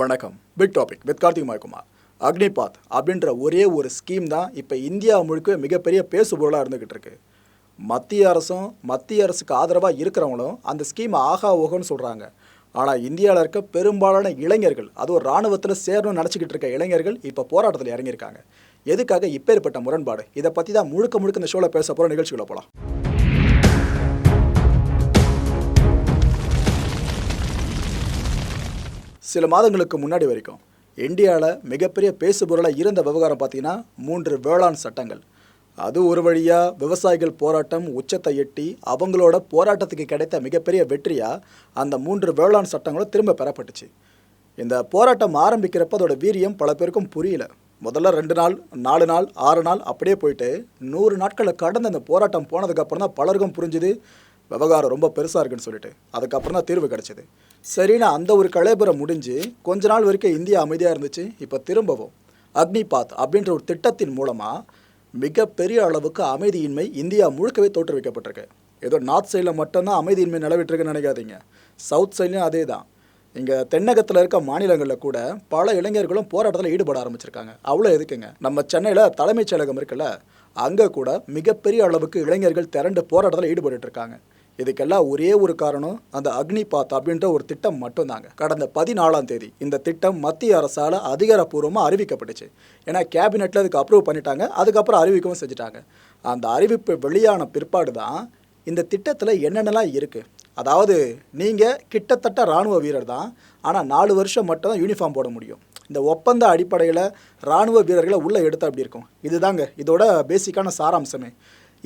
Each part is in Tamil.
வணக்கம். Big topic with Karthik Agnipath அப்படின்ற ஒரே ஒரு ஸ்கீம் தான் இப்போ இந்தியா முழுக்க மிகப்பெரிய பேசுபொருளாக இருந்துக்கிட்டு இருக்கு. மத்திய அரசும் மத்திய அரசுக்கு ஆதரவாக இருக்கிறவங்களும் அந்த ஸ்கீம் ஆகா ஓகோன்னு சொல்கிறாங்க ஆனால் இந்தியாவில் இருக்க பெரும்பாலான இளைஞர்கள் அதுவும் இராணுவத்தில் சேரணும்னு நினச்சிக்கிட்டு இருக்க இளைஞர்கள் இப்போ போராட்டத்தில் இறங்கியிருக்காங்க. எதுக்காக இப்பேற்பட்ட முரண்பாடு? இதை பற்றி தான் முழுக்க முழுக்க இந்த ஷோவில் பேச போகிற நிகழ்ச்சிகளை போகலாம் சில மாதங்களுக்கு முன்னாடி வரைக்கும் இந்தியாவில் மிகப்பெரிய பேசுபொருளாக இருந்த விவகாரம் பார்த்தீங்கன்னா மூன்று வேளாண் சட்டங்கள். அது ஒரு வழியாக விவசாயிகள் போராட்டம் உச்சத்தை எட்டி அவங்களோட போராட்டத்துக்கு கிடைத்த மிகப்பெரிய வெற்றியாக அந்த மூன்று வேளாண் சட்டங்களும் திரும்ப பெறப்பட்டுச்சு. இந்த போராட்டம் ஆரம்பிக்கிறப்ப அதோட வீரியம் பல பேருக்கும் புரியல. முதல்ல ரெண்டு நாள் நாலு நாள் ஆறு நாள் அப்படியே போயிட்டு நூறு நாட்களை கடந்து அந்த போராட்டம் போனதுக்கப்புறம் தான் பலருக்கும் புரிஞ்சுது. விவகாரம் ரொம்ப பெருசாக இருக்குன்னு சொல்லிட்டு. அதுக்கப்புறம் தான் தீர்வு கிடச்சிது. சரின்னு அந்த ஒரு கலைபுரம் முடிஞ்சு கொஞ்ச நாள் வரைக்கும் இந்தியா அமைதியாக இருந்துச்சு இப்போ திரும்பவும். அக்னிபாத் அப்படின்ற ஒரு திட்டத்தின் மூலமாக மிகப்பெரிய அளவுக்கு அமைதியின்மை இந்தியா முழுக்கவே தோற்றுவிக்கப்பட்டிருக்கு. ஏதோ நார்த் சைடில் மட்டும்தான் அமைதியின்மை நிலவிட்டுருக்குன்னு நினைக்காதீங்க. சவுத் சைட்லேயும் அதே தான் இங்கே தென்னகத்தில் இருக்க மாநிலங்களில் கூட பல இளைஞர்களும் போராட்டத்தில் ஈடுபட ஆரம்பிச்சிருக்காங்க. அவ்வளோ எதுக்குங்க? நம்ம சென்னையில் தலைமைச் செயலகம் இருக்குல்ல அங்கே கூட மிகப்பெரிய அளவுக்கு இளைஞர்கள் திரண்டு போராட்டத்தில் ஈடுபட்டு இருக்காங்க. இதுக்கெல்லாம் ஒரே ஒரு காரணம் அந்த அக்னிபாத் அப்படின்ற ஒரு திட்டம் மட்டும்தாங்க. கடந்த பதினாலாம் தேதி இந்த திட்டம் மத்திய அரசால் அதிகாரப்பூர்வமாக அறிவிக்கப்பட்டுச்சு. ஏன்னா கேபினெட்டில் அதுக்கு அப்ரூவ் பண்ணிட்டாங்க அதுக்கப்புறம் அறிவிக்கவும் செஞ்சுட்டாங்க. அந்த அறிவிப்பு வெளியான பிற்பாடு தான் இந்த திட்டத்தில் என்னென்னலாம் இருக்குது அதாவது நீங்கள் கிட்டத்தட்ட இராணுவ வீரர் தான் ஆனால் நாலு வருஷம் மட்டும் தான் யூனிஃபார்ம் போட முடியும். இந்த ஒப்பந்த அடிப்படையில் இராணுவ வீரர்களை உள்ளே எடுத்தால் அப்படி இருக்கும்? இதுதாங்க இதோட பேசிக்கான சாராம்சமே.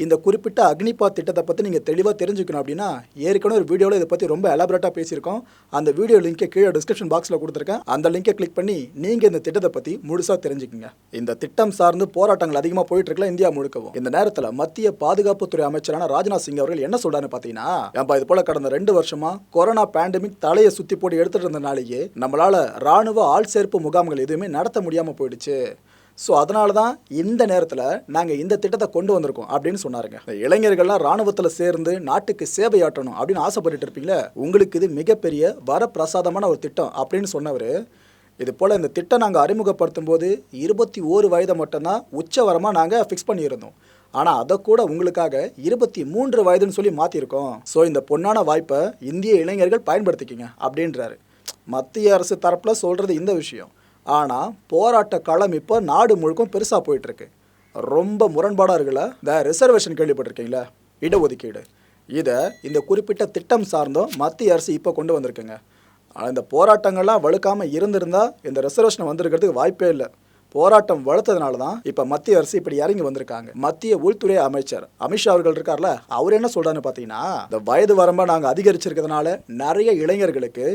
இந்த குறிப்பிட்ட அக்னிபாத் திட்டத்தை பற்றி நீங்கள் தெளிவாக தெரிஞ்சுக்கணும் அப்படின்னா ஏற்கனவே ஒரு வீடியோவில் இதை பற்றி ரொம்ப எலாபரேட்டாக பேசியிருக்கோம். அந்த வீடியோ லிங்கை கீழே டிஸ்கிரிப்ஷன் பாக்ஸில் கொடுத்துருக்கேன். அந்த லிங்கை கிளிக் பண்ணி நீங்கள் இந்த திட்டத்தை பற்றி முழுசாக தெரிஞ்சுக்கங்க. இந்த திட்டம் சார்ந்து போராட்டங்கள் அதிகமாக போயிட்டு இருக்கல இந்தியா முழுக்கவும். இந்த நேரத்தில் மத்திய பாதுகாப்புத்துறை அமைச்சரான ராஜ்நாத் சிங் அவர்கள் என்ன சொல்றாருன்னு பார்த்தீங்கன்னா ஏன்பா இது போல கடந்த ரெண்டு வருஷமா கொரோனா பேண்டமிக் தலையை சுற்றி போட்டு எடுத்துட்டு இருந்தனாலேயே நம்மளால ராணுவ ஆள் சேர்ப்பு முகாம்கள் எதுவுமே நடத்த முடியாமல் போயிடுச்சு. ஸோ அதனால தான் இந்த நேரத்தில் நாங்கள் இந்த திட்டத்தை கொண்டு வந்திருக்கோம் அப்படின்னு சொன்னாருங்க. இளைஞர்கள்லாம் ராணுவத்தில் சேர்ந்து நாட்டுக்கு சேவையாற்றணும் அப்படின்னு ஆசைப்பட்டுட்டு இருப்பீங்களே உங்களுக்கு இது மிகப்பெரிய வரப்பிரசாதமான ஒரு திட்டம் அப்படின்னு சொன்னவர். இது போல் இந்த திட்டம் நாங்கள் அறிமுகப்படுத்தும் போது இருபத்தி ஓரு வயதை மட்டும்தான் உச்சவரமாக நாங்கள் ஃபிக்ஸ் பண்ணியிருந்தோம். ஆனால் அதை கூட உங்களுக்காக இருபத்தி மூன்று வயதுன்னு சொல்லி மாற்றிருக்கோம் ஸோ இந்த பொன்னான வாய்ப்பை இந்திய இளைஞர்கள் பயன்படுத்திக்கிங்க அப்படின்றாரு. மத்திய அரசு தரப்பில் சொல்கிறது இந்த விஷயம். ஆனால் போராட்ட களம் இப்போ நாடு முழுக்கும் பெருசாக போயிட்டுருக்கு. ரொம்ப முரண்பாடாக இருக்குல்ல? இந்த ரிசர்வேஷன் கேள்விப்பட்டிருக்கீங்களா? இடஒதுக்கீடு. இதை இந்த குறிப்பிட்ட திட்டம் சார்ந்தும் மத்திய அரசு இப்போ கொண்டு வந்திருக்குங்க. ஆனால் இந்த போராட்டங்கள்லாம் வலுக்காமல் இருந்திருந்தால் இந்த ரிசர்வேஷன் வந்திருக்கிறதுக்கு வாய்ப்பே இல்லை. போராட்டம் வளர்த்ததுனால தான் இப்போ மத்திய அரசு இப்படி இறங்கி வந்திருக்காங்க. மத்திய உள்துறை அமைச்சர் அமித்ஷா அவர்கள் இருக்கார்ல அவர் என்ன சொல்கிறாருன்னு பார்த்தீங்கன்னா இந்த வயது வரம்பை நாங்கள் அதிகரிச்சிருக்கிறதுனால நிறைய இளைஞர்களுக்கு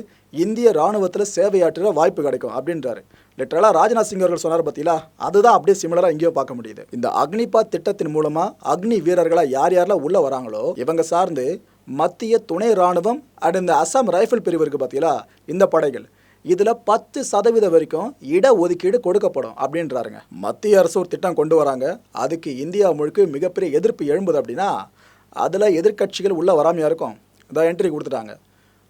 இந்திய ராணுவத்தில் சேவையாற்றுற வாய்ப்பு கிடைக்கும் அப்படின்றாரு. லிட்டரலாக ராஜ்நாத் சிங் அவர்கள் சொன்னார் பார்த்தீங்களா அதுதான் அப்படியே சிமிலராக எங்கேயோ பார்க்க முடியுது. இந்த அக்னிபாத் திட்டத்தின் மூலமாக அக்னி வீரர்களாக யார் யாரெல்லாம் உள்ளே வராங்களோ இவங்க சார்ந்து மத்திய துணை ராணுவம் அண்ட் இந்த அசாம் ரைஃபிள் பிரிவு இருக்குது பார்த்தீங்களா இந்த படைகள். இதில் பத்து சதவீதம் வரைக்கும் இட ஒதுக்கீடு கொடுக்கப்படும் அப்படின்றாருங்க. மத்திய அரசு ஒரு திட்டம் கொண்டு வராங்க. அதுக்கு இந்தியா முழுக்க மிகப்பெரிய எதிர்ப்பு எழும்புது அப்படின்னா அதில் எதிர்க்கட்சிகள் உள்ளே வராமையாக இருக்கும். இதான் என்ட்ரி கொடுத்துட்டாங்க.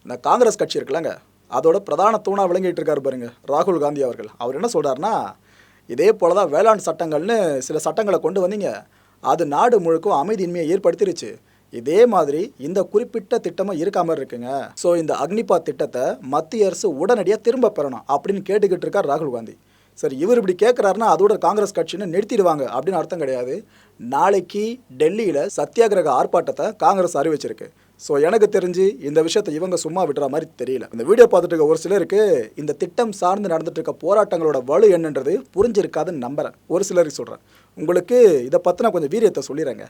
இந்த காங்கிரஸ் கட்சி இருக்குல்லங்க. அதோட பிரதான தூணாக விளங்கிட்டு இருக்காரு பாருங்க ராகுல் காந்தி அவர்கள். அவர் என்ன சொல்கிறாருன்னா இதே போல தான் வேளாண் சட்டங்கள்னு சில சட்டங்களை கொண்டு வந்தீங்க. அது நாடு முழுக்கும் அமைதியின்மையை ஏற்படுத்திருச்சு. இதே மாதிரி இந்த குறிப்பிட்ட திட்டமும் இருக்காமல் இருக்குங்க. ஸோ இந்த அக்னிபாத் திட்டத்தை மத்திய அரசு உடனடியாக திரும்ப பெறணும் அப்படின்னு கேட்டுக்கிட்டு இருக்கார் ராகுல் காந்தி. சரி இவர் இப்படி கேட்குறாருன்னா அதோட காங்கிரஸ் கட்சின்னு நிறுத்திடுவாங்க அப்படின்னு அர்த்தம் கிடையாது. நாளைக்கு டெல்லியில் சத்தியாகிரக ஆர்ப்பாட்டத்தை காங்கிரஸ் அறிவிச்சிருக்கு. ஸோ எனக்கு தெரிஞ்சு இந்த விஷயத்தை இவங்க சும்மா விடுற மாதிரி தெரியல. இந்த வீடியோ பார்த்துட்டு இருக்க ஒரு சிலருக்கு இந்த திட்டம் சார்ந்து நடந்துட்டு இருக்க போராட்டங்களோட வலு என்னன்றது புரிஞ்சிருக்காதுன்னு நம்புறேன். ஒரு சிலருக்கு சொல்கிறேன் உங்களுக்கு இதை பற்றின கொஞ்சம் வீரியத்தை சொல்லிடுறேங்க.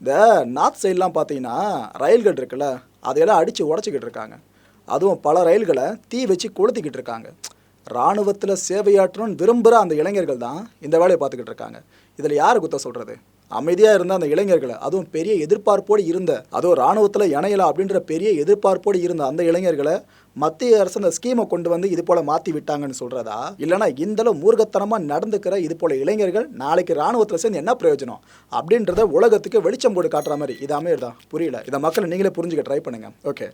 இந்த நார்த் சைட்லாம் பார்த்தீங்கன்னா ரயில்கள் இருக்குல்ல அதையெல்லாம் அடித்து உடச்சிக்கிட்டு இருக்காங்க. அதுவும் பல ரயில்களை தீ வச்சு கொளுத்திக்கிட்டு இருக்காங்க. இராணுவத்தில் சேவையாற்றணும்னு விரும்புகிற அந்த இளைஞர்கள் தான் இந்த வேலையை பார்த்துக்கிட்டு இருக்காங்க. இதில் யார் குத்த சொல்கிறது அமைதியாக இருந்த அந்த இளைஞர்களை அதுவும் பெரிய எதிர்பார்ப்போடு இருந்த அதுவும் இராணுவத்தில் இணையலாம் அப்படின்ற பெரிய எதிர்பார்ப்போடு இருந்த அந்த இளைஞர்களை மத்திய அரசு அந்த ஸ்கீமை கொண்டு வந்து இது போல மாற்றி விட்டாங்கன்னு சொல்கிறதா இல்லைனா இந்தளவு மூர்க்கத்தனமாக நடந்துக்கிற இது போல இளைஞர்கள் நாளைக்கு ராணுவத்தில் சேர்ந்து என்ன பிரயோஜனம்? அப்படின்றத உலகத்துக்கு வெளிச்சம் போட்டு காட்டுற மாதிரி. இது அமையர் தான் புரியல. இதை மக்களை நீங்களே புரிஞ்சுக்க ட்ரை பண்ணுங்க. ஓகே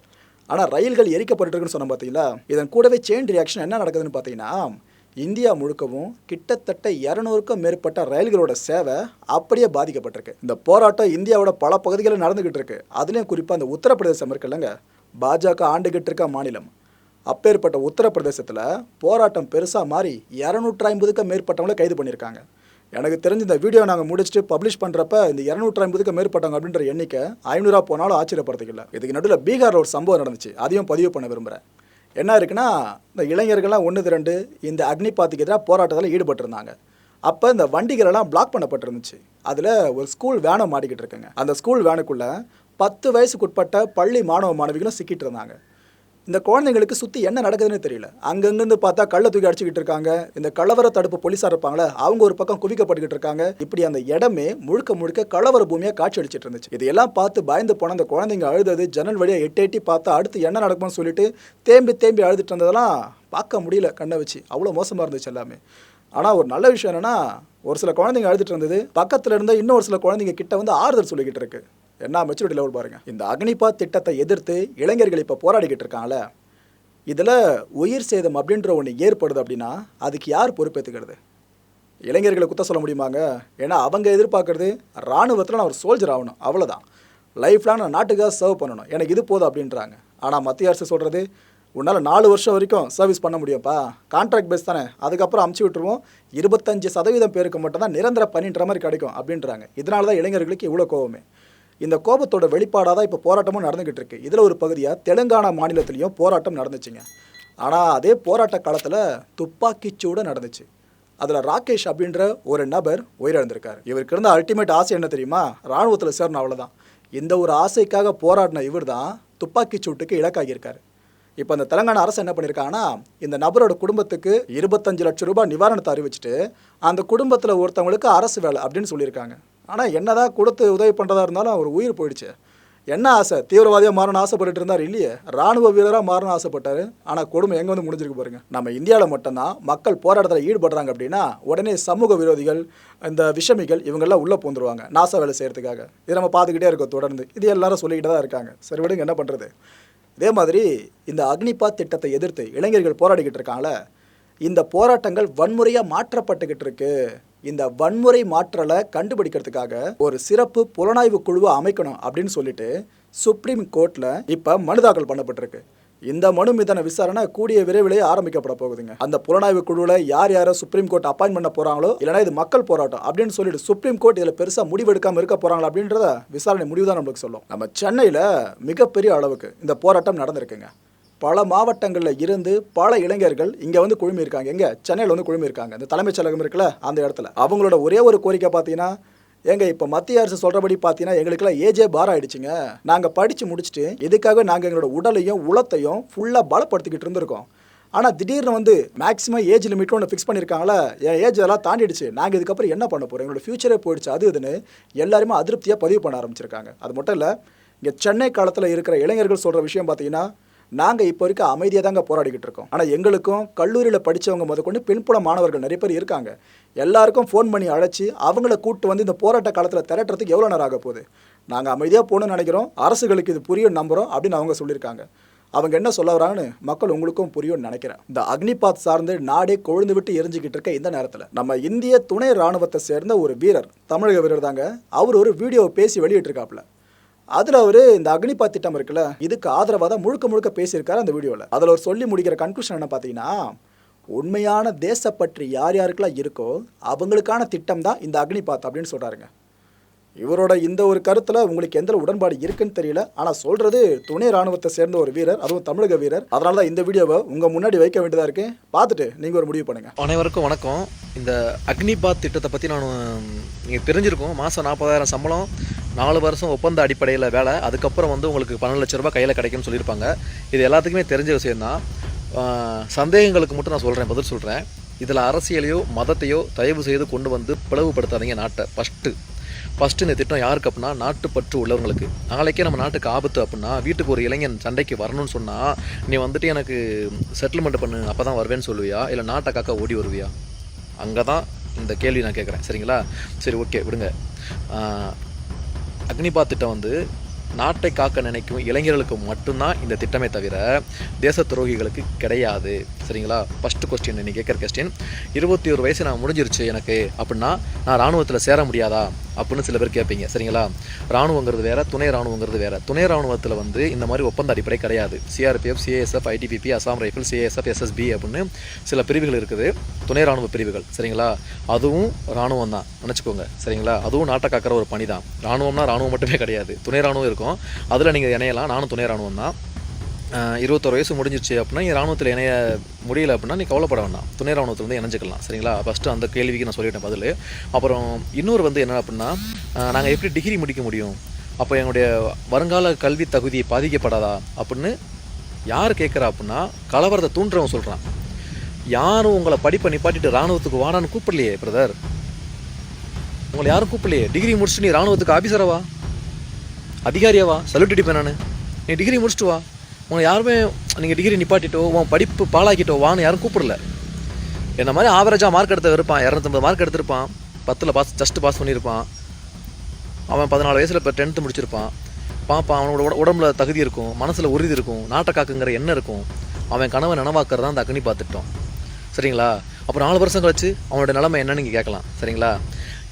ஆனால் ரயில்கள் எரிக்கப்பட்டிருக்குன்னு சொன்ன பார்த்தீங்களா இதன் கூடவே செயின் ரியாக்ஷன் என்ன நடக்குதுன்னு பார்த்தீங்கன்னா இந்தியா முழுக்கவும் கிட்டத்தட்ட இரநூறுக்கும் மேற்பட்ட ரயில்களோட சேவை அப்படியே பாதிக்கப்பட்டிருக்கு. இந்த போராட்டம் இந்தியாவோட பல பகுதிகளில் நடந்துகிட்டு இருக்கு. அதுலேயும் குறிப்பாக அந்த உத்தரப்பிரதேசம் இருக்குல்லங்க. பாஜக ஆண்டுகிட்டு இருக்க மாநிலம். அப்பேற்பட்ட உத்தரப்பிரதேசத்தில் போராட்டம் பெருசாக மாறி இரநூற்றி ஐம்பதுக்கும் மேற்பட்டவங்கள கைது பண்ணியிருக்காங்க. எனக்கு தெரிஞ்ச இந்த வீடியோ நாங்கள் முடிச்சுட்டு பப்ளிஷ் பண்ணுறப்ப இந்த இரநூற்றி ஐம்பதுக்கு மேற்பட்டவங்க அப்படின்ற எண்ணிக்கை ஐநூறுரூவா போனாலும் ஆச்சரியப்படுறதுக்கு இதுக்கு நடுவில் பீகாரில் ஒரு சம்பவம் நடந்துச்சு. அதையும் பதிவு பண்ண விரும்புகிறேன் என்ன இருக்குன்னா இந்த இளைஞர்கள்லாம் ஒன்று ரெண்டு இந்த அக்னிபாத்துக்கு எதிராக போராட்டத்தில் ஈடுபட்டிருந்தாங்க. அப்போ இந்த வண்டிகளெல்லாம் பிளாக் பண்ணப்பட்டிருந்துச்சு. அதில் ஒரு ஸ்கூல் வேனை மாட்டிக்கிட்டு இருக்குங்க. அந்த ஸ்கூல் வேனுக்குள்ளே பத்து வயசுக்குட்பட்ட பள்ளி மாணவ மாணவிகளும் சிக்கிட்டு இருந்தாங்க. இந்த குழந்தைங்களுக்கு சுற்றி என்ன நடக்குதுன்னு தெரியல. அங்கங்கேருந்து பார்த்தா கள்ள தூக்கி அடிச்சுக்கிட்டு இருக்காங்க. இந்த கலவர தடுப்பு போலீஸார் இருப்பாங்களே அவங்க ஒரு பக்கம் குவிக்கப்பட்டுக்கிட்டு இருக்காங்க. இப்படி அந்த இடமே முழுக்க முழுக்க கலவர பூமியாக காட்சி அடிச்சிட்டு இருந்துச்சு. இதையெல்லாம் பார்த்து பயந்து போன அந்த குழந்தைங்க அழுதது ஜன்னல் வழியாக எட்டு எட்டி பார்த்தா அடுத்து என்ன நடக்கும்னு சொல்லிட்டு தேம்பி தேம்பி அழுதுட்டு இருந்ததெல்லாம் பார்க்க முடியல கண்ணை வச்சு. அவ்வளோ மோசமாக இருந்துச்சு எல்லாமே. ஆனால் ஒரு நல்ல விஷயம் என்னென்னா ஒரு சில குழந்தைங்க அழுதுட்டு இருந்தது. பக்கத்தில் இருந்த இன்னும் ஒரு சில குழந்தைங்க கிட்ட வந்து ஆறுதல் சொல்லிக்கிட்டு இருக்கு. என்ன மெச்சூரிட்டி லெவல் பாருங்கள் இந்த அக்னிபாத் திட்டத்தை எதிர்த்து இளைஞர்கள் இப்போ போராடிக்கிட்டு இருக்காங்கள இதில் உயிர் சேதம் அப்படின்ற ஒன்று ஏற்படுது அப்படின்னா அதுக்கு யார் பொறுப்பேற்றுக்கிறது இளைஞர்களை குத்த சொல்ல முடியுமாங்க? ஏன்னா அவங்க எதிர்பார்க்குறது இராணுவத்தில் நான் ஒரு சோல்ஜர் ஆகணும். அவ்வளோதான் லைஃப்லாம் நான் நாட்டுக்காக சர்வ் பண்ணணும். எனக்கு இது போதும் அப்படின்றாங்க. ஆனால் மத்திய அரசு சொல்கிறது உன்னால் நாலு வருஷம் வரைக்கும் சர்வீஸ் பண்ண முடியும்ப்பா. கான்ட்ராக்ட் பேஸ் தானே. அதுக்கப்புறம் அமுச்சு விட்டுருவோம். இருபத்தஞ்சு சதவீதம் பேருக்கு மட்டும் தான் நிரந்தர பணின்ற மாதிரி கிடைக்கும். அப்படின்றாங்க. இதனால தான் இளைஞர்களுக்கு இவ்வளோ கோவமே. இந்த கோபத்தோட வெளிப்பாடாக தான் இப்போ போராட்டமும் நடந்துகிட்டு இருக்கு. இதில் ஒரு பகுதியாக தெலுங்கானா மாநிலத்திலையும் போராட்டம் நடந்துச்சுங்க. ஆனால் அதே போராட்ட காலத்தில் துப்பாக்கிச்சூடு நடந்துச்சு. அதில் ராகேஷ் அப்படின்ற ஒரு நபர் உயிரிழந்திருக்காரு. இவருக்கு இருந்த அல்டிமேட் ஆசை என்ன தெரியுமா? ராணுவத்தில் சேரணும் அவ்வளோதான் இந்த ஒரு ஆசைக்காக போராடின இவர் தான் துப்பாக்கி சூட்டுக்கு இலக்காகியிருக்காரு. இப்போ அந்த தெலங்கானா அரசு என்ன பண்ணியிருக்காங்கன்னா இந்த நபரோட குடும்பத்துக்கு இருபத்தஞ்சு லட்சம் ரூபாய் நிவாரணத்தை அறிவிச்சிட்டு அந்த குடும்பத்தில் ஒருத்தவங்களுக்கு அரசு வேலை அப்படின்னு சொல்லியிருக்காங்க. ஆனால் என்னதான் கொடுத்து உதவி பண்ணுறதா இருந்தாலும் அவர் உயிர் போயிடுச்சு. என்ன ஆசை? தீவிரவாதியாக மாறணும்னு ஆசைப்பட்டுட்டு இருந்தார் இல்லையே? ராணுவ வீரராக மாறணும்னு ஆசைப்பட்டாரு. ஆனால் கொடுமை எங்கே வந்து முடிஞ்சிருக்கு பாருங்க. நம்ம இந்தியாவில் மட்டும்தான் மக்கள் போராட்டத்தில் ஈடுபடுறாங்க அப்படின்னா உடனே சமூக விரோதிகள் இந்த விஷமிகள் இவங்கெல்லாம் உள்ளே பூந்துருவாங்க நாசா வேலை செய்கிறதுக்காக இதை நம்ம பார்த்துக்கிட்டே இருக்கோம் தொடர்ந்து. இது எல்லாரும் சொல்லிக்கிட்டு தான் இருக்காங்க. சரி விடுங்க என்ன பண்ணுறது இதே மாதிரி இந்த அக்னிபாத் திட்டத்தை எதிர்த்து இளைஞர்கள் போராடிக்கிட்டு இருக்காங்களே இந்த போராட்டங்கள் வன்முறையாக மாற்றப்பட்டுக்கிட்டு இருக்கு. இந்த வன்முறை மாற்றலை கண்டுபிடிக்கிறதுக்காக ஒரு சிறப்பு புலனாய்வு குழுவை அமைக்கணும் அப்படின்னு சொல்லிட்டு சுப்ரீம் கோர்ட்டில் இப்போ மனு தாக்கல் பண்ணப்பட்டிருக்கு. இந்த மனு மீதான விசாரணை கூடிய விரைவிலேயே ஆரம்பிக்கப்பட போகுதுங்க. அந்த புலனாய்வு குழுவில் யார் யாரை சுப்ரீம் கோர்ட் அப்பாயின் பண்ண போறாங்களோ இல்லைனா இது மக்கள் போராட்டம் அப்படின்னு சொல்லிட்டு சுப்ரீம் கோர்ட் இதில் பெருசாக முடிவெடுக்காமல் இருக்க போறாங்களா அப்படின்றத விசாரணை முடிவு தான் நம்மளுக்கு சொல்லும். நம்ம சென்னையில் மிகப்பெரிய அளவுக்கு இந்த போராட்டம் நடந்திருக்குங்க. பல மாவட்டங்களில் இருந்து பல இளைஞர்கள் இங்கே வந்து குழுமியிருக்காங்க. எங்கே? சென்னையில் வந்து குழுமியிருக்காங்க. இந்த தலைமைச் செயலகம் இருக்குல்ல அந்த இடத்துல. அவங்களோட ஒரே ஒரு கோரிக்கை பார்த்தீங்கன்னா எங்க இப்போ மத்திய அரசு சொல்கிறபடி பார்த்தீங்கன்னா எங்களுக்கெல்லாம் ஏஜே பார் ஆயிடுச்சுங்க. நாங்கள் படித்து முடிச்சுட்டு இதுக்காக நாங்கள் எங்களோட உடலையும் உளத்தையும் ஃபுல்லாக பலப்படுத்திக்கிட்டு இருந்திருக்கோம். ஆனால் திடீர்னு வந்து மேக்ஸிமம் ஏஜ் லிமிட் ஒன்று ஃபிக்ஸ் பண்ணியிருக்காங்களா என் ஏஜ் எல்லாம் தாண்டிடுச்சு. நாங்கள் இதுக்கப்புறம் என்ன பண்ண போகிறோம் எங்களோட ஃபியூச்சரே போயிடுச்சு. அது இதுன்னு எல்லாருமே அதிருப்தியாக பதிவு பண்ண ஆரம்பிச்சிருக்காங்க. அது மட்டும் இல்லை இங்கே சென்னை காலத்தில் இருக்கிற இளைஞர்கள் சொல்கிற விஷயம் பார்த்தீங்கன்னா நாங்கள் இப்போ வரைக்கும் அமைதியாக தாங்க போராடிக்கிட்டு இருக்கோம். ஆனால் எங்களுக்கும் கல்லூரியில் படித்தவங்க முதற்கொண்டு பின்புல மாணவர்கள் நிறைய பேர் இருக்காங்க. எல்லாருக்கும் ஃபோன் பண்ணி அழைச்சி அவங்கள கூட்டு வந்து இந்த போராட்ட காலத்தில் திரட்டுறதுக்கு எவ்வளோ நேரம் ஆக போகுது? நாங்கள் அமைதியாக போகணும்னு நினைக்கிறோம். அரசுகளுக்கு இது புரியும் நம்புகிறோம் அப்படின்னு அவங்க சொல்லியிருக்காங்க. அவங்க என்ன சொல்ல வராங்கன்னு மக்கள் உங்களுக்கும் புரியும்னு நினைக்கிறேன். இந்த அக்னிபாத் சார்ந்து நாடே கொழுந்து விட்டு எரிஞ்சுக்கிட்டு இருக்க இந்த நேரத்தில் நம்ம இந்திய துணை ராணுவத்தை சேர்ந்த ஒரு வீரர் தமிழக வீரர் தாங்க. அவர் ஒரு வீடியோ பேசி வெளியிட்டிருக்காப்புல. அதில் அவர் இந்த அக்னிபாத் திட்டம் இருக்குல்ல இதுக்கு ஆதரவாக தான் முழுக்க முழுக்க பேசியிருக்காரு அந்த வீடியோவில் அதில் அவர் சொல்லி முடிக்கிற கன்க்ளூஷன் என்ன பார்த்தீங்கன்னா உண்மையான தேசப்பற்று யார் யாருக்கெல்லாம் இருக்கோ அவங்களுக்கான திட்டம் தான் இந்த அக்னிபாத் அப்படின்னு சொல்கிறாருங்க இவரோட இந்த ஒரு கருத்தில் உங்களுக்கு எந்த உடன்பாடு இருக்குன்னு தெரியல. ஆனால் சொல்கிறது துணை ராணுவத்தை சேர்ந்த ஒரு வீரர் அதுவும் தமிழக வீரர். அதனால தான் இந்த வீடியோவை உங்கள் முன்னாடி வைக்க வேண்டியதாக இருக்கு. பார்த்துட்டு நீங்கள் ஒரு முடிவு பண்ணுங்கள் அனைவருக்கும் வணக்கம். இந்த அக்னிபாத் திட்டத்தை பற்றி நான் நீங்கள் தெரிஞ்சிருக்கோம். மாதம் நாற்பதாயிரம் சம்பளம். நாலு வருஷம் ஒப்பந்த அடிப்படையில் வேலை அதுக்கப்புறம் வந்து உங்களுக்கு பன்னெண்டு லட்ச ரூபாய் கையில் கிடைக்கும்னு சொல்லியிருப்பாங்க. இது எல்லாத்துக்குமே தெரிஞ்ச விஷயம் தான் சந்தேகங்களுக்கு மட்டும் நான் சொல்கிறேன் பதில் சொல்கிறேன் இதில் அரசியலையோ மதத்தையோ தயவு செய்து கொண்டு வந்து பிளவுபடுத்தாதீங்க நாட்டை ஃபஸ்ட்டு ஃபஸ்ட்டு இந்த திட்டம் யாருக்கு அப்படின்னா நாட்டுப்பற்று உள்ளவங்களுக்கு. நாளைக்கே நம்ம நாட்டுக்கு ஆபத்து அப்படின்னா வீட்டுக்கு ஒரு இளைஞன் சண்டைக்கு வரணும்னு சொன்னால் நீ வந்துட்டு எனக்கு செட்டில்மெண்ட் பண்ணு அப்போ தான் வருவேன்னு சொல்லுவியா? இல்லை நாட்டை காக்க ஓடி வருவியா? அங்கே தான் இந்த கேள்வி நான் கேட்குறேன். சரிங்களா? சரி ஓகே விடுங்க. அக்னிபாத் திட்டம் வந்து நாட்டை காக்க நினைக்கும் இளைஞர்களுக்கு மட்டும்தான் இந்த திட்டமே தவிர தேச துரோகிகளுக்கு கிடையாது. சரிங்களா? ஃபஸ்ட்டு கொஸ்டின் நீ கேட்குற கொஸ்டின் இருபத்தி ஒரு வயசு நான் முடிஞ்சிருச்சு எனக்கு அப்படின்னா நான் ராணுவத்தில் சேர முடியாதா? அப்படின்னு சில பேர் கேட்பீங்க. சரிங்களா? ராணுவங்கிறது வேறு துணை ராணுவங்கிறது வேறு. துணை ராணுவத்தில் வந்து இந்த மாதிரி ஒப்பந்த அடிப்படை கிடையாது. CRPF CASF ITBP Assam rifle CASF SSB அப்படின்னு சில பிரிவுகள் இருக்குது. துணை ராணுவ பிரிவுகள். சரிங்களா? அதுவும் ராணுவம் தான். நினச்சிக்கோங்க. சரிங்களா? அதுவும் நாட்டை காக்கிற ஒரு பணி தான் ராணுவம்னா ராணுவம் மட்டுமே கிடையாது. துணை ராணுவம் இருக்கும். அதில் நீங்கள் இணையலாம். நானும் துணை ராணுவம் தான். இருபத்தொரு வயசு முடிஞ்சிருச்சு அப்படின்னா நீ ராணுவத்தில் இணைய முடியல அப்படின்னா நீ கவலைப்பட வேண்டாம். துணை ராணுவத்தில் வந்து இணைஞ்சிக்கலாம் சரிங்களா? ஃபஸ்ட்டு அந்த கேள்விக்கு நான் சொல்லிட்டேன் பதில். அப்புறம் இன்னொரு வந்து என்ன அப்படின்னா நாங்கள் எப்படி டிகிரி முடிக்க முடியும்? அப்போ என்னுடைய வருங்கால கல்வி தகுதி பாதிக்கப்படாதா? அப்படின்னு யார் கேட்குறா அப்படின்னா கலவரத்தை தூண்டுறவன் சொல்கிறான் யாரும் உங்களை படிப்பை நிப்பாட்டிட்டு ராணுவத்துக்கு வாடான்னு கூப்பிடலையே பிரதர் உங்களை யாரும் கூப்பிடலையே? டிகிரி முடிச்சுட்டு நீ ராணுவத்துக்கு ஆஃபீஸரவா அதிகாரியாவா சல்யூட் அடிப்பேன் நான். நீ டிகிரி முடிச்சுட்டு வா. உன்னை யாருமே நீங்கள் டிகிரி நிப்பாட்டிட்டோ உன் படிப்பு பாழாக்கிட்டோ வான்னு யாரும் கூப்பிடல. என்ன மாதிரி ஆவரேஜாக மார்க் எடுத்த இருப்பான் இரநூத்தம்பது மார்க் எடுத்திருப்பான். பத்தில் பாஸ் ஜஸ்ட் பாஸ் பண்ணியிருப்பான். அவன் பதினாலு வயசில் இப்போ டென்த்து முடிச்சிருப்பான். பார்ப்பான் அவனோட உட- உடம்புல தகுதி இருக்கும். மனசில் உறுதி இருக்கும். நாட்டை காக்குங்கிற எண்ணம் இருக்கும். அவன் கனவை நனவாக்குறது தான் அந்த அக்னி பார்த்துட்டோம் சரிங்களா? அப்புறம் நாலு வருஷம் கழிச்சு அவனோட நிலைமை என்னன்னு நீங்கள் கேட்கலாம். சரிங்களா?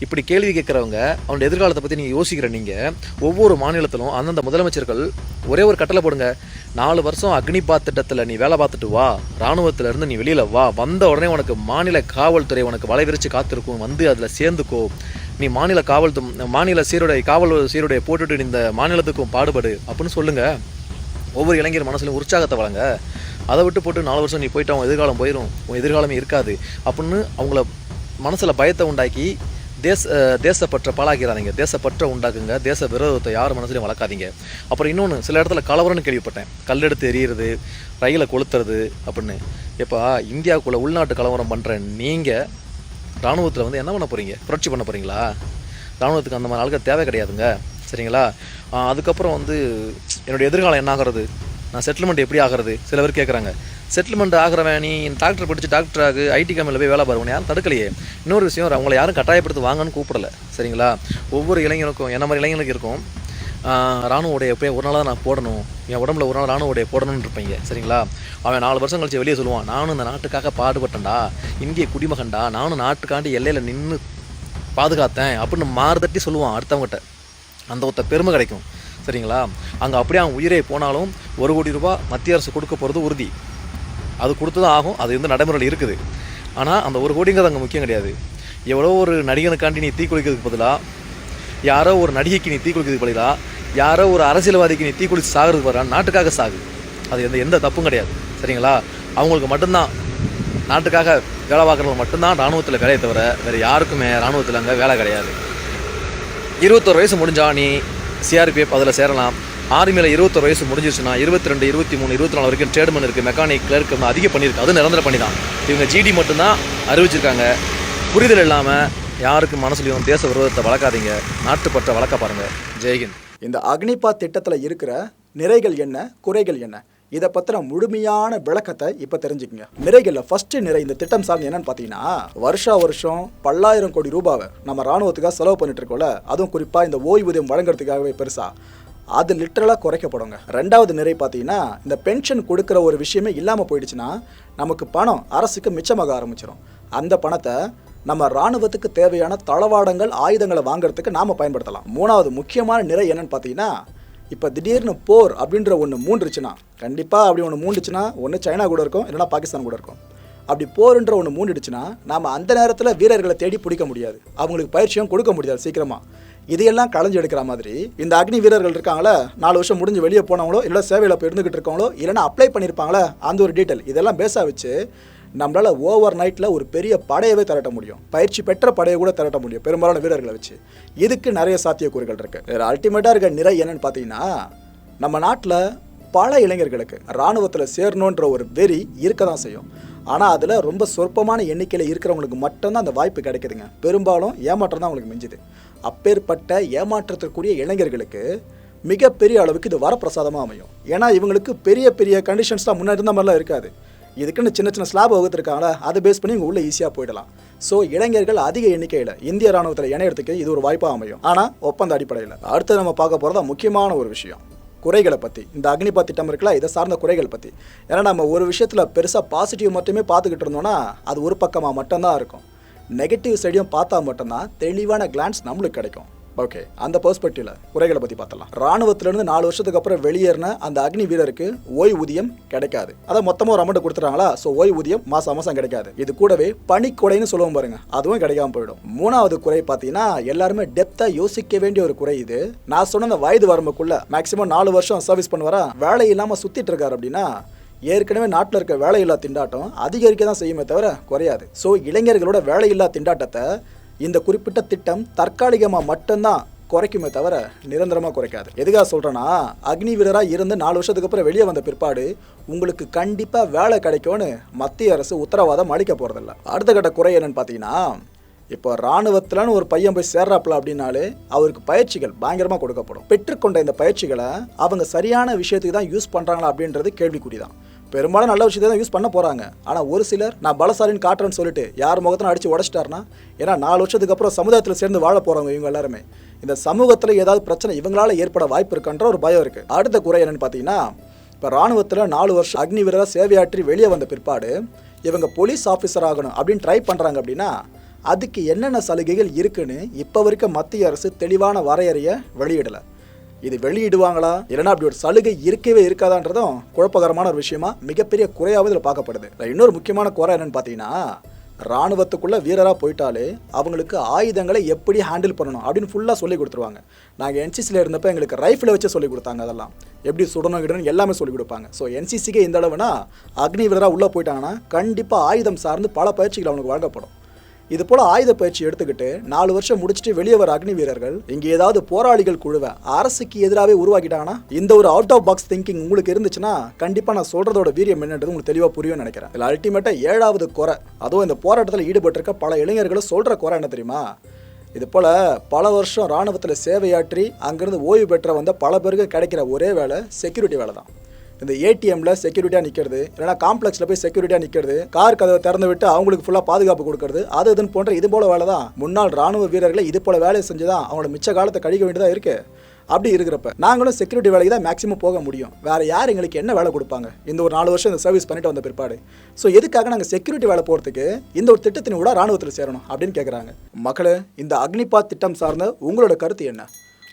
இப்படி கேள்வி கேட்குறவங்க அவனோட எதிர்காலத்தை பற்றி நீங்கள் யோசிக்கிற நீங்கள் ஒவ்வொரு மாநிலத்திலும் அந்தந்த முதலமைச்சர்கள் ஒரே ஒரு கட்டளை போடுங்க. நாலு வருஷம் அக்னிபாத் திட்டத்தில் நீ வேலை பார்த்துட்டு வா. இராணுவத்திலேருந்து நீ வெளியில் வா. வந்த உடனே உனக்கு மாநில காவல்துறை உனக்கு வலை விரிச்சு காத்திருக்கும். வந்து அதில் சேர்ந்துக்கோ. நீ மாநில காவல் மாநில சீருடை காவல் சீருடையை போட்டுட்டு நீ இந்த மாநிலத்துக்கும் பாடுபடு அப்படின்னு சொல்லுங்க. ஒவ்வொரு இளைஞர் மனசுலையும் உற்சாகத்தை வழங்க. அதை விட்டு போட்டு நாலு வருஷம் நீ போயிட்டு அவன் எதிர்காலம் போயிடும் உன் எதிர்காலமே இருக்காது. அப்படின்னு அவங்கள மனசில் பயத்தை உண்டாக்கி தேச தேசப்பற்ற பாழாக்கிறாதீங்க தேசப்பற்ற உண்டாக்குங்க. தேச விரோதத்தை யார் மனசுலையும் வளர்க்காதீங்க. அப்புறம் இன்னொன்று சில இடத்துல கலவரம்னு கேள்விப்பட்டேன். கல்லெடுத்து எறிகிறது ரயிலை கொளுத்துறது அப்படின்னு. இப்போ இந்தியாவுக்குள்ளே உள்நாட்டு கலவரம் பண்ணுற நீங்கள் ராணுவத்தில் வந்து என்ன பண்ண போகிறீங்க புரட்சி பண்ண போகிறீங்களா ராணுவத்துக்கு அந்த மாதிரி ஆளுக்கு தேவை கிடையாதுங்க. சரிங்களா? அதுக்கப்புறம் வந்து என்னுடைய எதிர்காலம் என்ன ஆகிறது? நான் செட்டில்மெண்ட் எப்படி ஆகிறது? சில பேர் கேட்குறாங்க செட்டில்மெண்ட் ஆகிறவன் நீ டாக்டர் படித்து டாக்டர் ஆகு ஐடி கம்பெனியில் போய் வேலை பாரு யாரும் தடுக்கலையே. இன்னொரு விஷயம் அவங்கள யாரும் கட்டாயப்படுத்தி வாங்கன்னு கூப்பிடலை. சரிங்களா? ஒவ்வொரு இளைஞருக்கும் என்ன மாதிரி இளைஞனுக்கு இருக்கும்? ராணுவ உடைய போய் ஒரு நாளாக நான் போடணும். என் உடம்புல ஒரு நாள் ராணுவ உடைய போடணும்னு இருப்பீங்க. சரிங்களா? அவன் நாலு வருஷம் கழிச்சு வெளியே சொல்லுவான் நானும் இந்த நாட்டுக்காக பாடுபட்டேன்டா. இந்திய குடிமகன்டா. நானும் நாட்டுக்காண்டி எல்லையில் நின்று பாதுகாத்தேன். அப்படின்னு மாறுதட்டி சொல்லுவான் அடுத்தவங்ககிட்ட அந்த ஒத்த பெருமை கிடைக்கும். சரிங்களா? அங்கே அப்படியே அவன் உயிரே போனாலும் ஒரு கோடி ரூபா மத்திய அரசு கொடுக்க போகிறது உறுதி. அது கொடுத்து தான் ஆகும். அது வந்து நடைமுறையில் இருக்குது. ஆனால் அந்த ஒரு கோடிங்கிறது அங்கே முக்கியம் கிடையாது. எவ்வளோ ஒரு நடிகனுக்காண்டி நீ தீக்குளிக்கிறதுக்கு பதிலாக யாரோ ஒரு நடிகைக்கு நீ தீக்குளிக்கிறதுக்கு பதிலாக யாரோ ஒரு அரசியல்வாதிக்கு நீ தீக்குளித்து சாகிறதுக்கு பதிலாக நாட்டுக்காக சாகு. அது எந்த எந்த தப்பும் கிடையாது. சரிங்களா? அவங்களுக்கு மட்டும்தான் நாட்டுக்காக வேலை பார்க்குறவங்க மட்டும்தான் ராணுவத்தில் வேலையை தவிர வேறு யாருக்குமே ராணுவத்தில் அங்கே வேலை கிடையாது. இருபத்தொரு வயசு முடிஞ்சா நீ சிஆர்பிஎஃப் அதில் சேரலாம். ஆர்மியில் இருபத்தொரு வயசு முடிஞ்சிருச்சுன்னா இருபத்தி ரெண்டு இருபத்தி மூணு இருபத்தி நாலு வரைக்கும் ட்ரேட்மன் இருக்குது மெக்கானிக் கிளர்க் அதிக பண்ணியிருக்கு அது நிரந்தர பண்ணி தான் இவங்க ஜிடி மட்டும்தான் அறிவிச்சிருக்காங்க. புரிதல் இல்லாமல் யாருக்கு மனசுலையும் தேச விரோதத்தை வளர்க்காதீங்க. நாட்டுப்பற்ற வளர்க்க பாருங்கள் ஜெய்ஹிந்த் இந்த அக்னிபாத் திட்டத்தில் இருக்கிற நிறைகள் என்ன குறைகள் என்ன? இதை பற்றின முழுமையான விளக்கத்தை இப்போ தெரிஞ்சுக்கங்க. நிறைகளில் ஃபஸ்ட்டு நிறை இந்த திட்டம் சார்ந்து என்னன்னு பார்த்தீங்கன்னா வருஷா வருஷம் பல்லாயிரம் கோடி ரூபாவை நம்ம ராணுவத்துக்காக செலவு பண்ணிட்டு இருக்கோம்ல. அதுவும் குறிப்பாக இந்த ஓய்வூதியம் வழங்குறதுக்காகவே பெருசாக அது லிட்டரலாக குறைக்கப்படுங்க ரெண்டாவது நிறை பார்த்தீங்கன்னா இந்த பென்ஷன் கொடுக்குற ஒரு விஷயமே இல்லாமல் போயிடுச்சுன்னா நமக்கு பணம் அரசுக்கு மிச்சமாக ஆரம்பிச்சிடும் அந்த பணத்தை நம்ம ராணுவத்துக்கு தேவையான தளவாடங்கள் ஆயுதங்களை வாங்குறதுக்கு நாம் பயன்படுத்தலாம். மூணாவது முக்கியமான நிறை என்னன்னு பார்த்தீங்கன்னா இப்போ திடீர்னு போர் அப்படின்ற ஒன்று மூண்டுருச்சுன்னா கண்டிப்பாக அப்படி ஒன்று மூண்டுச்சுன்னா ஒன்று சைனா கூட இருக்கும் இல்லைன்னா பாகிஸ்தான் கூட இருக்கும். அப்படி போருன்ற ஒன்று மூண்டுடுச்சுன்னா நாம் அந்த நேரத்தில் வீரர்களை தேடி பிடிக்க முடியாது. அவங்களுக்கு பயிற்சியும் கொடுக்க முடியாது சீக்கிரமாக இதையெல்லாம் களைஞ்சு எடுக்கிற மாதிரி இந்த அக்னி வீரர்கள் இருக்காங்களா நாலு வருஷம் முடிஞ்சு வெளியே போனவங்களோ இல்லை சேவையில் இப்போ இருந்துகிட்டு இருக்காங்களோ இல்லைன்னா அப்ளை பண்ணியிருப்பாங்களா அந்த ஒரு டீட்டெயில் இதெல்லாம் பேச வச்சு நம்மளால் ஓவர் நைட்டில் ஒரு பெரிய படையவே திரட்ட முடியும். பயிற்சி பெற்ற படையை கூட திரட்ட முடியும் பெரும்பாலான வீரர்களை வச்சு. இதுக்கு நிறைய சாத்தியக்கூறுகள் இருக்குது வேறு அல்டிமேட்டாக இருக்க நிறை என்னென்னு பார்த்தீங்கன்னா நம்ம நாட்டில் பல இளைஞர்களுக்கு இராணுவத்தில் சேரணுன்ற ஒரு வெறி இருக்க தான் செய்யும். ஆனால் அதில் ரொம்ப சொற்பமான எண்ணிக்கையில் இருக்கிறவங்களுக்கு மட்டும்தான் அந்த வாய்ப்பு கிடைக்குதுங்க. பெரும்பாலும் ஏமாற்றம் தான் அவங்களுக்கு மிஞ்சுது. அப்பேற்பட்ட ஏமாற்றத்திற்குரிய இளைஞர்களுக்கு மிகப்பெரிய அளவுக்கு இது வரப்பிரசாதமாக அமையும். ஏன்னா இவங்களுக்கு பெரிய பெரிய கண்டிஷன்ஸ்லாம் முன்னாடி இருந்த மாதிரிலாம் இருக்காது. இதுக்குன்னு சின்ன சின்ன ஸ்லாப் வகுத்துருக்காங்களா அதை பேஸ் பண்ணி இங்கே உள்ளே ஈஸியாக போயிடலாம். ஸோ இளைஞர்கள் அதிக எண்ணிக்கையில் இந்திய ராணுவத்தில் இணையத்துக்கு இது ஒரு வாய்ப்பாக அமையும். ஆனால் ஒப்பந்த அடிப்படையில். அடுத்து நம்ம பார்க்க போகிறதா முக்கியமான ஒரு விஷயம். குறைகளை பற்றி இந்த அக்னிபாத் திட்டம் இருக்குல்ல இதை சார்ந்த குறைகள் பற்றி ஏன்னா நம்ம ஒரு விஷயத்தில் பெருசாக பாசிட்டிவ் மட்டுமே பார்த்துக்கிட்டு இருந்தோம்னா அது ஒரு பக்கமாக மட்டும்தான் இருக்கும். நெகட்டிவ் சைடையும் பார்த்தா மட்டும்தான் தெளிவான கிளான்ஸ் நம்மளுக்கு கிடைக்கும். ஓகே அந்த பெர்ஸ்பெக்டிவ்ல குறைகளை பற்றி பார்த்தலாம் ராணுவத்திலிருந்து நாலு வருஷத்துக்கு அப்புறம் வெளியேறின அந்த அக்னி வீரருக்கு ஓய்வூதியம் கிடைக்காது. அதை மொத்தமாக ஒரு அமௌண்ட் கொடுத்துறாங்களா ஸோ ஓய்வூதியம் மாசம் மாசம் கிடைக்காது. இது கூடவே பனிக்கொடைன்னு சொல்லுவோம் பாருங்க அதுவும் கிடைக்காம போயிடும். மூணாவது குறை பார்த்தீங்கன்னா எல்லாருமே டெப்தா யோசிக்க வேண்டிய ஒரு குறை இது. நான் சொன்ன வயது வரம்புக்குள்ள மேக்ஸிமம் நாலு வருஷம் சர்வீஸ் பண்ணுவாரா? வேலை இல்லாமல் சுத்திட்டு இருக்காரு அப்படின்னா ஏற்கனவே நாட்டில் இருக்க வேலையில்லா திண்டாட்டம் அதிகரிக்க தான் செய்யுமே தவிர குறையாது. ஸோ இளைஞர்களோட வேலையில்லா திண்டாட்டத்தை இந்த குறிப்பிட்ட திட்டம் தற்காலிகமாக மட்டும்தான் குறைக்குமே தவிர நிரந்தரமாக குறைக்காது. எதுக்காக சொல்கிறேன்னா அக்னி வீரராக இருந்து நாலு வருஷத்துக்கு அப்புறம் வெளியே வந்த பிற்பாடு உங்களுக்கு கண்டிப்பாக வேலை கிடைக்கும்னு மத்திய அரசு உத்தரவாதம் அளிக்க போகிறதில்ல அடுத்த கட்ட குறை என்னன்னு பார்த்தீங்கன்னா இப்போ ராணுவத்திலன்னு ஒரு பையன் போய் சேர்றாப்புல அப்படின்னாலே அவருக்கு பயிற்சிகள் பயங்கரமாக கொடுக்கப்படும். பெற்றுக்கொண்ட இந்த பயிற்சிகளை அவங்க சரியான விஷயத்துக்கு தான் யூஸ் பண்ணுறாங்களா அப்படின்றது கேள்விக்குறி தான் பெரும்பாலும் நல்ல விஷயத்தை தான் யூஸ் பண்ண போகிறாங்க ஆனால் ஒரு சிலர் நான் பலசாலின்னு காட்டுறேன்னு சொல்லிட்டு யார் முகத்திலும் அடித்து உடச்சிட்டாருன்னா ஏன்னா நாலு வருஷத்துக்கு அப்புறம் சமுதாயத்தில் சேர்ந்து வாழ போகிறவங்க இவங்க எல்லாருமே. இந்த சமூகத்தில் ஏதாவது பிரச்சனை இவங்களால ஏற்பட வாய்ப்பு இருக்குன்ற ஒரு பயம் இருக்குது அடுத்த குறை என்னென்னு பார்த்தீங்கன்னா இப்போ ராணுவத்தில் நாலு வருஷம் அக்னி வீரராக சேவையாற்றி வெளியே வந்த பிற்பாடு இவங்க போலீஸ் ஆஃபீஸர் ஆகணும் அப்படின்னு ட்ரை பண்ணுறாங்க அப்படின்னா அதுக்கு என்னென்ன சலுகைகள் இருக்குன்னு இப்போ வரைக்கும் மத்திய அரசு தெளிவான வரையறையை வெளியிடலை. இது வெளியிடுவாங்களா? இல்லைன்னா அப்படி ஒரு சலுகை இருக்கவே இருக்காதான்றதும் குழப்பகரமான ஒரு விஷயமா மிகப்பெரிய குறையாவது இதில் பார்க்கப்படுது. இன்னொரு முக்கியமான குறை என்னன்னு பார்த்தீங்கன்னா ராணுவத்துக்குள்ளே வீரராக போயிட்டாலே அவங்களுக்கு ஆயுதங்களை எப்படி ஹேண்டில் பண்ணணும் அப்படின்னு ஃபுல்லாக சொல்லி கொடுத்துருவாங்க. நாங்கள் என்சிசியில் இருந்தப்போ எங்களுக்கு ரைஃபிளை வச்சு சொல்லி கொடுத்தாங்க அதெல்லாம். எப்படி சுடணும் கிடணும் எல்லாமே சொல்லி கொடுப்பாங்க. ஸோ என்சிசிக்கே இந்த அளவுனா அக்னி வீரராக உள்ளே போயிட்டாங்கன்னா கண்டிப்பாக ஆயுதம் சார்ந்து பல பயிற்சிகள் அவனுக்கு வழங்கப்படும். இது போல ஆயுத பயிற்சி எடுத்துக்கிட்டு நாலு வருஷம் முடிச்சுட்டு வெளியே வர அக்னி வீரர்கள் இங்க ஏதாவது போராளிகள் குழுவை அரசுக்கு எதிராகவே உருவாக்கிட்டாங்கன்னா இந்த ஒரு அவுட் ஆஃப் பாக்ஸ் திங்கிங் உங்களுக்கு இருந்துச்சுன்னா கண்டிப்பா நான் சொல்றதோட வீரியம் என்னன்றது உங்களுக்கு தெளிவா புரியும்னு நினைக்கிறேன். இதுல அல்டிமேட்டா ஏழாவது குறை. அதுவும் இந்த போராட்டத்தில் ஈடுபட்டிருக்க பல இளைஞர்களும் சொல்ற குறை என்ன தெரியுமா? இது போல பல வருஷம் ராணுவத்தில் சேவையாற்றி அங்கிருந்து ஓய்வு பெற்ற வந்த பல பேருக்கு கிடைக்கிற ஒரே வேலை செக்யூரிட்டி வேலை தான் இந்த ஏடிஎம்ல செக்யூரிட்டியாக நிற்கிறது இல்லைனா காம்ப்ளெக்ஸில் போய் செக்யூரிட்டியாக நிற்கிறது கார் கதவை திறந்து விட்டு அவங்களுக்கு ஃபுல்லாக பாதுகாப்பு கொடுக்கறது அது இதுன்னு போன்ற இது போல வேலை தான். முன்னாள் ராணுவ வீரர்களை இது போல வேலையை செஞ்சு தான் அவங்களோட மிச்ச காலத்தை கழிக்க வேண்டியதாக இருக்கு. அப்படி இருக்கிறப்ப நாங்களும் செக்யூரிட்டி வேலைக்கு தான் மேக்ஸிமம் போக முடியும். வேற யார் எங்களுக்கு என்ன வேலை கொடுப்பாங்க? இந்த ஒரு நாலு வருஷம் இந்த சர்வீஸ் பண்ணிட்டு வந்த பிற்பாடு. ஸோ எதுக்காக நாங்கள் செக்யூரிட்டி வேலை போகிறதுக்கு இந்த ஒரு திட்டத்தின் கூட ராணுவத்தில் சேரணும் அப்படின்னு கேட்குறாங்க மக்களே இந்த அக்னிபாத் திட்டம் சார்ந்த உங்களோட கருத்து என்ன?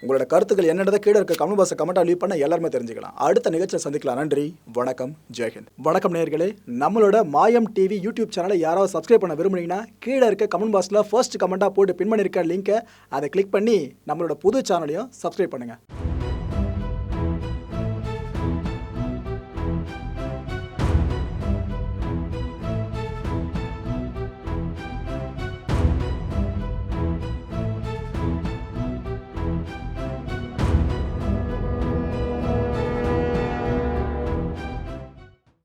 உங்களோட கருத்துக்கள் என்னென்னதை கீழே இருக்க கமெண்ட் பாக்ஸை கமெண்ட்டாக லீவ் பண்ண எல்லாருமே தெரிஞ்சுக்கலாம். அடுத்த நிகழ்ச்சியில் சந்திக்கலாம். நன்றி வணக்கம் ஜெயஹிந்த் வணக்கம் நேர்களே நம்மளோட மாயம் டிவி யூடியூப் சேனலை யாராவது சப்ஸ்கிரைப் பண்ண விரும்புனீங்கன்னா கீழே இருக்க கமெண்ட் பாக்ஸில் ஃபர்ஸ்ட் கமெண்ட்டாக போட்டு பின் பண்ணியிருக்க லிங்க்கை அதை கிளிக் பண்ணி நம்மளோட புது சேனலையும் சப்ஸ்கிரைப் பண்ணுங்கள்